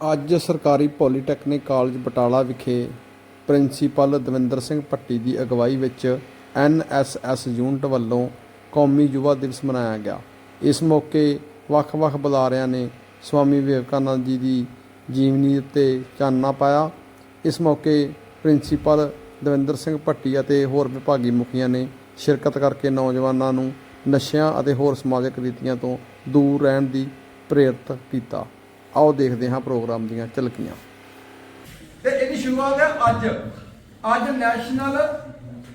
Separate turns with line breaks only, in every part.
ਅੱਜ ਸਰਕਾਰੀ polytechnic college Batala ਵਿਖੇ ਪ੍ਰਿੰਸੀਪਲ ਦਵਿੰਦਰ ਸਿੰਘ ਭੱਟੀ ਦੀ ਅਗਵਾਈ ਵਿੱਚ ਐਨਐਸਐਸ ਯੂਨਿਟ ਵੱਲੋਂ ਕੌਮੀ ਯੁਵਾ ਦਿਵਸ ਮਨਾਇਆ ਗਿਆ। ਇਸ ਮੌਕੇ ਵੱਖ-ਵੱਖ ਬੁਲਾਰਿਆਂ ਨੇ ਸਵਾਮੀ ਵਿਵੇਕਾਨੰਦ ਜੀ ਦੀ ਜੀਵਨੀ ਉੱਤੇ ਚਾਨਣਾ ਪਾਇਆ। ਇਸ ਮੌਕੇ ਪ੍ਰਿੰਸੀਪਲ ਦਵਿੰਦਰ ਸਿੰਘ ਭੱਟੀ ਅਤੇ ਹੋਰ ਵਿਭਾਗੀ ਮੁਖੀਆਂ ਨੇ ਸ਼ਿਰਕਤ ਕਰਕੇ ਨੌਜਵਾਨਾਂ ਨੂੰ ਨਸ਼ਿਆਂ ਅਤੇ ਹੋਰ ਸਮਾਜਿਕ ਰੀਤੀਆਂ ਤੋਂ ਦੂਰ ਰਹਿਣ ਦੀ ਪ੍ਰੇਰਿਤ ਕੀਤਾ। ਆਓ ਦੇਖਦੇ ਹਾਂ ਪ੍ਰੋਗਰਾਮ ਦੀਆਂ ਝਲਕੀਆਂ।
ਤੇ ਇਹਦੀ ਸ਼ੁਰੂਆਤ ਹੈ ਅੱਜ। ਅੱਜ ਨੈਸ਼ਨਲ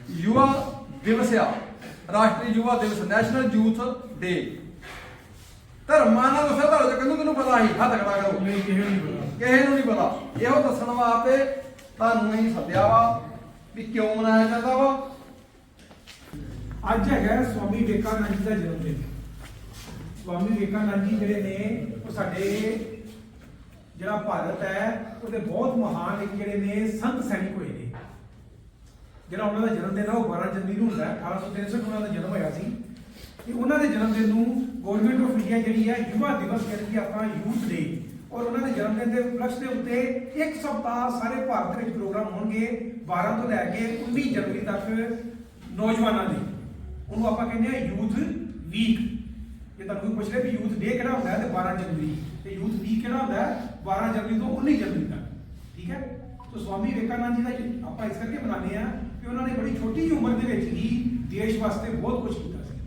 ਯੁਵਾ ਦਿਵਸ ਆ। ਰਾਸ਼ਟਰੀ ਯੁਵਾ ਦਿਵਸ ਨੈਸ਼ਨਲ ਯੂਥ ਡੇ। ਧਰਮਾਂ ਨਾਲ ਉਸੇ ਧਰਮ ਚ ਕਿਹਨੂੰ ਕਿਹਨੂੰ ਪਤਾ ਸੀ? ਹੱਥ ਖੜਾ ਕਰੋ।
ਨਹੀਂ ਕਿਸੇ ਨੂੰ ਨਹੀਂ ਪਤਾ।
ਕਿਸੇ ਨੂੰ ਨਹੀਂ ਪਤਾ। ਇਹੋ ਦੱਸਣ ਵਾਸਤੇ ਤੁਹਾਨੂੰ ਅਸੀਂ ਸੱਦਿਆ ਵਾ ਵੀ ਕਿਉਂ ਮਨਾਇਆ ਜਾਂਦਾ ਵਾ।
ਅੱਜ ਹੈਗਾ ਸਵਾਮੀ ਵਿਵੇਕਾਨੰਦ ਜੀ ਦਾ ਜਨਮ ਦਿਨ। ਸਵਾਮੀ ਵਿਵੇਕਾਨੰਦ ਜੀ ਜਿਹੜੇ ਨੇ ਉਹ ਸਾਡੇ ਜਿਹੜਾ ਭਾਰਤ ਹੈ, ਉਹਦੇ ਬਹੁਤ ਮਹਾਨ ਇੱਕ ਜਿਹੜੇ ਨੇ ਸੰਤ ਸੈਨਿਕ ਹੋਏ ਨੇ। ਜਿਹੜਾ ਉਹਨਾਂ ਦਾ ਜਨਮ ਦਿਨ ਹੈ ਉਹ 12 ਜਨਵਰੀ ਨੂੰ ਹੁੰਦਾ ਹੈ 1863 ਉਹਨਾਂ ਦਾ ਜਨਮ ਹੋਇਆ ਸੀ। ਤੇ ਉਹਨਾਂ ਦੇ ਜਨਮ ਦਿਨ ਨੂੰ ਗਵਰਨਮੈਂਟ ਆਫ ਇੰਡੀਆ ਜਿਹੜੀ ਹੈ ਯੁਵਾ ਦਿਵਸ ਕਰਕੇ ਆਪਾਂ ਯੂਥ ਡੇ ਔਰ ਉਹਨਾਂ ਦੇ ਜਨਮ ਦਿਨ ਦੇ ਉਪਲਕਸ਼ ਦੇ ਉੱਤੇ ਇੱਕ ਸਪਤਾਹ ਸਾਰੇ ਭਾਰਤ ਵਿੱਚ ਪ੍ਰੋਗਰਾਮ ਹੋਣਗੇ 12 ਤੋਂ ਲੈ ਕੇ 19 ਜਨਵਰੀ ਤੱਕ ਨੌਜਵਾਨਾਂ ਦੇ। ਉਹਨੂੰ ਆਪਾਂ ਕਹਿੰਦੇ ਆ ਯੂਥ ਵੀਕ ਜੇ ਤੁਹਾਨੂੰ ਕੋਈ ਪੁੱਛ ਰਿਹਾ ਵੀ ਯੂਥ ਡੇ ਕਿਹੜਾ ਹੁੰਦਾ ਹੈ, ਤੇ 12 ਜਨਵਰੀ। ਤੇ ਯੂਥ ਵੀਕ ਕਿਹੜਾ ਹੁੰਦਾ ਹੈ 12 ਜਨਵਰੀ ਤੋਂ 19 ਜਨਵਰੀ ਤੱਕ, ਠੀਕ ਹੈ? ਸੋ ਸਵਾਮੀ ਵਿਵੇਕਾਨੰਦ ਜੀ ਦਾ ਆਪਾਂ ਇਸ ਕਰਕੇ ਮਨਾਉਂਦੇ ਆ ਕਿ ਉਹਨਾਂ ਨੇ ਬੜੀ ਛੋਟੀ ਉਮਰ ਦੇ ਵਿੱਚ ਹੀ ਦੇਸ਼ ਵਾਸਤੇ ਬਹੁਤ ਕੁਝ ਕੀਤਾ ਸੀ।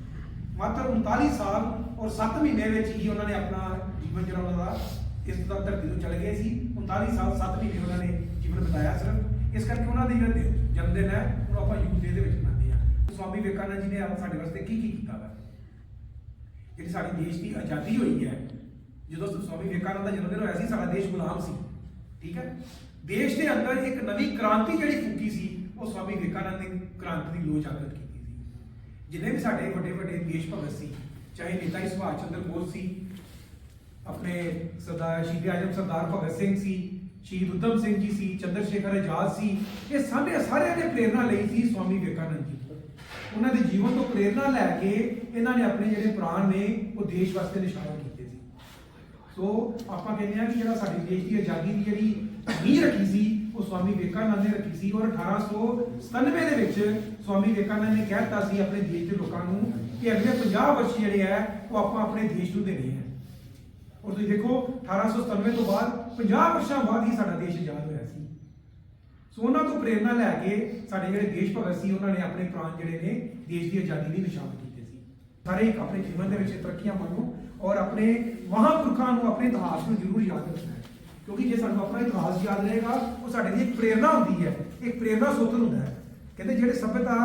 ਮਾਤਰ 39 ਸਾਲ ਔਰ 7 ਮਹੀਨੇ ਵਿੱਚ ਹੀ ਉਹਨਾਂ ਨੇ ਆਪਣਾ ਜੀਵਨ ਜਿਹੜਾ ਉਹਨਾਂ ਦਾ, ਇਸ ਤੋਂ ਧਰਤੀ ਤੋਂ ਚਲੇ ਗਏ ਸੀ। 39 ਸਾਲ 7 ਮਹੀਨੇ ਉਹਨਾਂ ਨੇ ਜੀਵਨ ਬਿਤਾਇਆ ਸਿਰਫ। ਇਸ ਕਰਕੇ ਉਹਨਾਂ ਦੇ ਜਿਹੜੇ ਜਨਮ ਦਿਨ ਹੈ, ਉਹਨੂੰ ਆਪਾਂ ਯੂਥ ਦੇ ਵਿੱਚ ਮਨਾਉਂਦੇ ਆ ਸਵਾਮੀ ਵਿਵੇਕਾਨੰਦ ਜੀ ਨੇ ਆਪ ਸਾਡੇ ਵਾਸਤੇ ਕੀ ਕੀ ਕੀਤਾ ਵਾ? ਜਿਹੜੀ ਸਾਡੀ ਦੇਸ਼ ਦੀ ਆਜ਼ਾਦੀ ਹੋਈ ਹੈ ਜਦੋਂ ਸਵਾਮੀ ਵਿਵੇਕਾਨੰਦ ਦਾ ਜਨਮ ਦਿਨ ਹੋਇਆ ਸੀ, ਸਾਡਾ ਦੇਸ਼ ਗੁਲਾਮ ਸੀ, ਠੀਕ ਹੈ? ਦੇਸ਼ ਦੇ ਅੰਦਰ ਇੱਕ ਨਵੀਂ ਕ੍ਰਾਂਤੀ ਜਿਹੜੀ ਫੁੱਕੀ ਸੀ, ਉਹ ਸਵਾਮੀ ਵਿਵੇਕਾਨੰਦ ਨੇ ਕ੍ਰਾਂਤੀ ਦੀ ਲੋਚ ਆਗਤ ਕੀਤੀ ਸੀ। ਜਿੰਨੇ ਵੀ ਸਾਡੇ ਵੱਡੇ ਵੱਡੇ ਦੇਸ਼ ਭਗਤ ਸੀ, ਚਾਹੇ ਨੇਤਾ ਜੀ ਸੁਭਾਸ਼ ਚੰਦਰ ਬੋਸ ਸੀ, ਆਪਣੇ ਸਰਦਾਰ, ਸ਼ਹੀਦ ਆਜਮ ਸਰਦਾਰ ਭਗਤ ਸਿੰਘ ਸੀ, ਸ਼ਹੀਦ ਉਦਮ ਸਿੰਘ ਜੀ ਸੀ ਚੰਦਰ ਸ਼ੇਖਰ ਆਜ਼ਾਦ ਸੀ, ਇਹ ਸਾਰੇ ਸਾਰਿਆਂ ਨੇ ਪ੍ਰੇਰਣਾ ਲਈ ਸੀ ਸਵਾਮੀ ਵਿਵੇਕਾਨੰਦ ਜੀ ਉਹਨਾਂ ਦੇ ਜੀਵਨ ਤੋਂ ਪ੍ਰੇਰਣਾ ਲੈ ਕੇ ਇਹਨਾਂ ਨੇ ਆਪਣੇ ਜਿਹੜੇ ਪ੍ਰਾਣ ਨੇ, ਉਹ ਦੇਸ਼ ਵਾਸਤੇ ਨਿਸ਼ਾਨ ਕੀਤੇ ਸੀ। ਸੋ ਆਪਾਂ ਕਹਿੰਦੇ ਆ ਕਿ ਜਿਹੜਾ ਸਾਡੀ ਦੇਸ਼ ਦੀ ਆਜ਼ਾਦੀ ਦੀ ਜਿਹੜੀ ਨੀਂਹ ਰੱਖੀ ਸੀ, ਉਹ ਸਵਾਮੀ ਵਿਵੇਕਾਨੰਦ ਨੇ ਰੱਖੀ ਸੀ ਔਰ 1897 ਦੇ ਵਿੱਚ ਸਵਾਮੀ ਵਿਵੇਕਾਨੰਦ ਨੇ ਕਹਿ ਸੀ ਆਪਣੇ ਦੇਸ਼ ਦੇ ਲੋਕਾਂ ਨੂੰ ਕਿ ਅਗਲੇ 50 ਵਰਸ਼ ਜਿਹੜੇ ਆ ਉਹ ਆਪਾਂ ਆਪਣੇ ਦੇਸ਼ ਨੂੰ ਦੇਣੇ ਆ ਔਰ ਤੁਸੀਂ ਦੇਖੋ 1897 ਤੋਂ ਬਾਅਦ 50 ਵਰਸ਼ਾਂ ਬਾਅਦ ਹੀ ਸਾਡਾ ਦੇਸ਼ ਆਜ਼ਾਦ ਹੋਇਆ ਸੀ। ਸੋ ਉਹਨਾਂ ਤੋਂ ਪ੍ਰੇਰਣਾ ਲੈ ਕੇ ਸਾਡੇ ਜਿਹੜੇ ਦੇਸ਼ ਭਗਤ ਸੀ, ਉਹਨਾਂ ਨੇ ਆਪਣੇ ਪ੍ਰਾਣ ਜਿਹੜੇ ਨੇ ਦੇਸ਼ ਦੀ ਆਜ਼ਾਦੀ ਲਈ ਨਿਸ਼ਾਨ ਕੀਤੇ ਸੀ। ਸਾਰੇ ਇੱਕ ਆਪਣੇ ਜੀਵਨ ਦੇ ਵਿੱਚ ਤਰੱਕੀਆਂ ਮੰਨੋ ਔਰ ਆਪਣੇ ਮਹਾਂਪੁਰਖਾਂ ਨੂੰ ਆਪਣੇ ਇਤਿਹਾਸ ਨੂੰ ਜ਼ਰੂਰ ਯਾਦ ਰੱਖਣਾ ਹੈ। ਕਿਉਂਕਿ ਜੇ ਸਾਨੂੰ ਆਪਣਾ ਇਤਿਹਾਸ ਯਾਦ ਰਹੇਗਾ ਉਹ ਸਾਡੇ ਲਈ ਇੱਕ ਪ੍ਰੇਰਣਾ ਹੁੰਦੀ ਹੈ ਇੱਕ ਪ੍ਰੇਰਣਾ ਸੋਤਰ ਹੁੰਦਾ ਹੈ। ਕਹਿੰਦੇ ਜਿਹੜੇ ਸਭਿਅਤਾ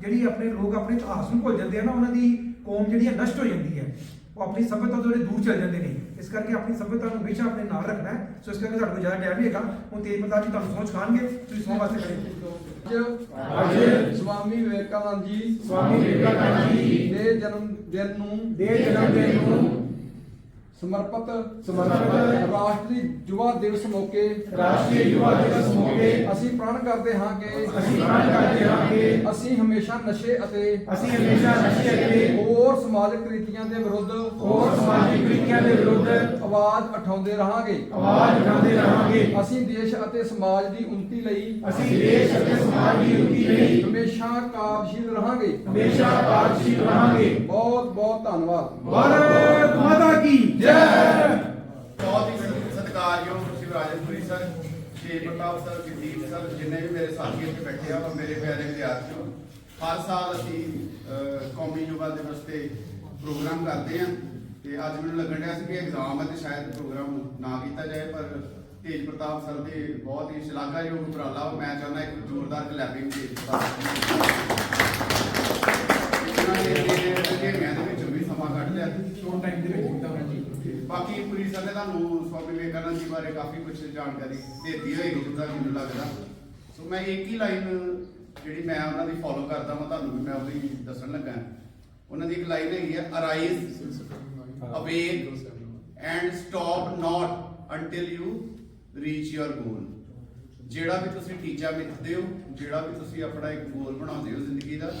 ਜਿਹੜੀ ਆਪਣੇ ਲੋਕ ਆਪਣੇ ਇਤਿਹਾਸ ਨੂੰ ਭੁੱਲ ਜਾਂਦੇ ਆ ਨਾ ਉਹਨਾਂ ਦੀ ਕੌਮ ਜਿਹੜੀ ਹੈ ਨਸ਼ਟ ਹੋ ਜਾਂਦੀ ਹੈ। ਉਹ ਆਪਣੀ ਸਭਿਅਤਾ ਤੋਂ ਜਿਹੜੇ ਦੂਰ ਚਲ ਜਾਂਦੇ ਨੇ। ਇਸ ਕਰਕੇ ਆਪਣੀ ਸਭਿਅਤਾ ਨੂੰ ਹਮੇਸ਼ਾ ਆਪਣੇ ਨਾਲ ਰੱਖਣਾ ਹੈ। ਸੋ ਇਸ ਕਰਕੇ ਸਾਡੇ ਕੋਲ ਜ਼ਿਆਦਾ ਟਾਈਮ ਨਹੀਂ ਹੈਗਾ। ਹੁਣ ਤੇਜ ਪ੍ਰਤਾਪ ਜੀ ਤੁਹਾਨੂੰ ਸੋਚ ਖਾਣਗੇ ਤੁਸੀਂ ਸੌਂ ਵਾਸਤੇ ਖੜੇ
ਅੱਜ ਸਵਾਮੀ ਵਿਵੇਕਾਨੰਦ ਜੀ
ਸਵਾਮੀ ਵਿਵੇਕਾਨੰਦ ਜੀ
ਦੇ ਜਨਮ ਦਿਨ ਨੂੰ
ਦੇ ਜਨਮ ਦਿਨ ਨੂੰ
ਸਮਰਪਿਤ
ਸਮਰਪਿਤ
ਰਾਸ਼ਟਰੀ ਯੁਵਾ ਦਿਵਸ ਮੌਕੇ
ਰਾਸ਼ਟਰੀ ਯੁਵਾ ਦਿਵਸ ਮੌਕੇ
ਅਸੀਂ ਪ੍ਰਣ ਕਰਦੇ ਹਾਂ ਕਿ
ਅਸੀਂ ਪ੍ਰਣ ਕਰਦੇ ਹਾਂ ਕਿ
ਅਸੀਂ ਹਮੇਸ਼ਾ ਨਸ਼ੇ ਅਤੇ
ਅਸੀਂ ਹਮੇਸ਼ਾ ਨਸ਼ੇ ਅਤੇ
ਹੋਰ ਸਮਾਜਿਕ ਰੀਤੀਆਂ ਦੇ ਵਿਰੁੱਧ
ਹੋਰ ਸਮਾਜਿਕ ਵਿਕੀਆਂ ਦੇ ਵਿਰੁੱਧ
ਆਵਾਜ਼ ਉਠਾਉਂਦੇ ਰਹਾਂਗੇ।
ਆਵਾਜ਼ ਉਠਾਉਂਦੇ ਰਹਾਂਗੇ।
ਅਸੀਂ ਦੇਸ਼ ਅਤੇ ਸਮਾਜ ਦੀ ਉન્નਤੀ ਲਈ
ਅਸੀਂ ਦੇਸ਼ ਅਤੇ ਸਮਾਜ ਦੀ ਉੱਨਤੀ ਲਈ
ਹਮੇਸ਼ਾ ਕਾਰਜਸ਼ੀਲ ਰਹਾਂਗੇ।
ਹਮੇਸ਼ਾ ਕਾਰਜਸ਼ੀਲ ਰਹਾਂਗੇ।
ਬਹੁਤ ਬਹੁਤ ਧੰਨਵਾਦ।
ਭਾਰਤ ਮਾਤਾ ਕੀ ਜੈ।
ਬਹੁਤ ਹੀ ਸਤਿਕਾਰਯੋਗ Shivrajanpuri sir, Shri Pratap sir, Jagdeep sir, ਜਿੰਨੇ ਵੀ ਮੇਰੇ ਸਾਥੀ ਇੱਥੇ ਬੈਠੇ ਆ ਔਰ ਮੇਰੇ ਪਿਆਰੇ ਵਿਦਿਆਰਥੀਓ, ਹਰ ਸਾਲ ਅਸੀਂ ਕੌਮੀ ਯੁਵਾ ਦਿਵਸ ਤੇ ਪ੍ਰੋਗਰਾਮ ਕਰਦੇ ਆ ਤੇ ਅੱਜ ਮੈਨੂੰ ਲੱਗਣ ਰਿਹਾ ਸੀ ਕਿ ਐਗਜ਼ਾਮ ਹੈ ਤੇ ਸ਼ਾਇਦ ਪ੍ਰੋਗਰਾਮ ਨਾ ਕੀਤਾ ਜਾਏ, ਪਰ ਤੇਜ ਪ੍ਰਤਾਪ ਸਰ ਦੇ ਬਹੁਤ ਹੀ ਸ਼ਲਾਘਾਯੋਗ ਉਪਰਾਲਾ ਵਾ। ਮੈਂ ਚਾਹੁੰਦਾ ਇੱਕ ਜ਼ੋਰਦਾਰ ਕਲੈਪਿੰਗ ਤੇਜ ਸਮਾਂ
ਸ਼ੋਰਟ ਟਾਈਮ ਦੇ ਵਿੱਚ ਕੀਤਾ ਹੋਇਆ ਜੀ।
ਬਾਕੀ ਪੁਲਿਸ ਸਾਹਿਬ ਤੁਹਾਨੂੰ ਸਵਾਮੀ ਵਿਵੇਕਾਨੰਦ ਜੀ ਬਾਰੇ ਕਾਫੀ ਕੁਝ ਜਾਣਕਾਰੀ ਦਿੱਤੀ ਹੋਏਗੀ ਜਿੱਦਾਂ ਮੈਨੂੰ ਲੱਗਦਾ। ਸੋ ਮੈਂ ਇੱਕ ਹੀ ਲਾਈਨ ਜਿਹੜੀ ਮੈਂ ਉਹਨਾਂ ਦੀ ਫੋਲੋ ਕਰਦਾ ਹਾਂ ਤੁਹਾਨੂੰ ਵੀ ਮੈਂ ਉਹਦੀ ਦੱਸਣ ਲੱਗਾ। ਉਹਨਾਂ ਦੀ ਇੱਕ ਲਾਈਨ ਹੈਗੀ ਆ arise awake and stop not until you reach your goal ਜਿਹੜਾ ਵੀ ਤੁਸੀਂ ਟੀਚਾ ਮਿੱਥਦੇ ਹੋ, ਜਿਹੜਾ ਵੀ ਤੁਸੀਂ ਆਪਣਾ ਇੱਕ ਗੋਲ ਬਣਾਉਂਦੇ ਹੋ ਜ਼ਿੰਦਗੀ ਦਾ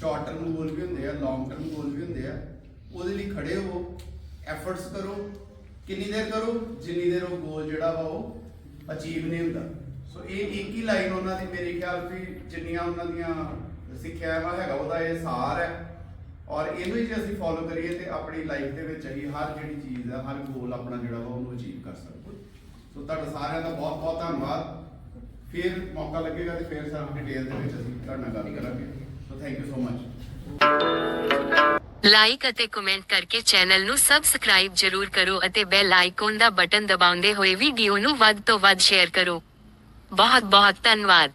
ਸ਼ਾਰਟ ਟਰਮ ਗੋਲ ਵੀ ਹੁੰਦੇ ਆ ਲੌਂਗ ਟਰਮ ਗੋਲ ਵੀ ਹੁੰਦੇ ਆ ਉਹਦੇ ਲਈ ਖੜੇ ਹੋ ਐਫਰਟਸ ਕਰੋ, ਕਿੰਨੀ ਦੇਰ ਕਰੋ? ਜਿੰਨੀ ਦੇਰ ਉਹ ਗੋਲ ਜਿਹੜਾ ਵਾ ਉਹ ਅਚੀਵ ਨਹੀਂ ਹੁੰਦਾ। ਸੋ ਇਹ ਇੱਕ ਹੀ ਲਾਈਨ ਉਹਨਾਂ ਦੀ ਮੇਰੇ ਖਿਆਲ ਵੀ ਜਿੰਨੀਆਂ ਉਹਨਾਂ ਦੀਆਂ ਸਿੱਖਿਆਵਾਂ ਹੈਗਾ, ਉਹਦਾ ਇਹ ਸਾਰ ਹੈ। ਔਰ ਇਹਨੂੰ ਹੀ ਜੇ ਅਸੀਂ ਫੋਲੋ ਕਰੀਏ ਤੇ ਆਪਣੀ ਲਾਈਫ ਦੇ ਵਿੱਚ ਅਸੀਂ ਹਰ ਜਿਹੜੀ ਚੀਜ਼ ਹੈ, ਹਰ ਗੋਲ ਆਪਣਾ ਜਿਹੜਾ ਵਾ ਉਹਨੂੰ ਅਚੀਵ ਕਰ ਸਕਦੇ ਸੋ ਤੁਹਾਡਾ ਸਾਰਿਆਂ ਦਾ ਬਹੁਤ ਬਹੁਤ ਧੰਨਵਾਦ। ਫਿਰ ਮੌਕਾ ਲੱਗੇਗਾ ਤੇ ਫਿਰ ਸਾਰਾ ਡਿਟੇਲ ਦੇ ਵਿੱਚ ਅਸੀਂ ਤੁਹਾਡੇ ਨਾਲ ਗੱਲ ਕਰਾਂਗੇ। So thank you so much
like ਅਤੇ ਕਮੈਂਟ ਕਰਕੇ ਚੈਨਲ ਨੂੰ ਸਬਸਕ੍ਰਾਈਬ ਜਰੂਰ ਕਰੋ ਅਤੇ ਬੈਲ ਆਈਕਨ ਦਾ ਬਟਨ ਦਬਾਉਂਦੇ ਹੋਏ ਵੀਡੀਓ ਨੂੰ ਵੱਧ ਤੋਂ ਵੱਧ ਸ਼ੇਅਰ ਕਰੋ। ਬਹੁਤ ਬਹੁਤ ਧੰਨਵਾਦ।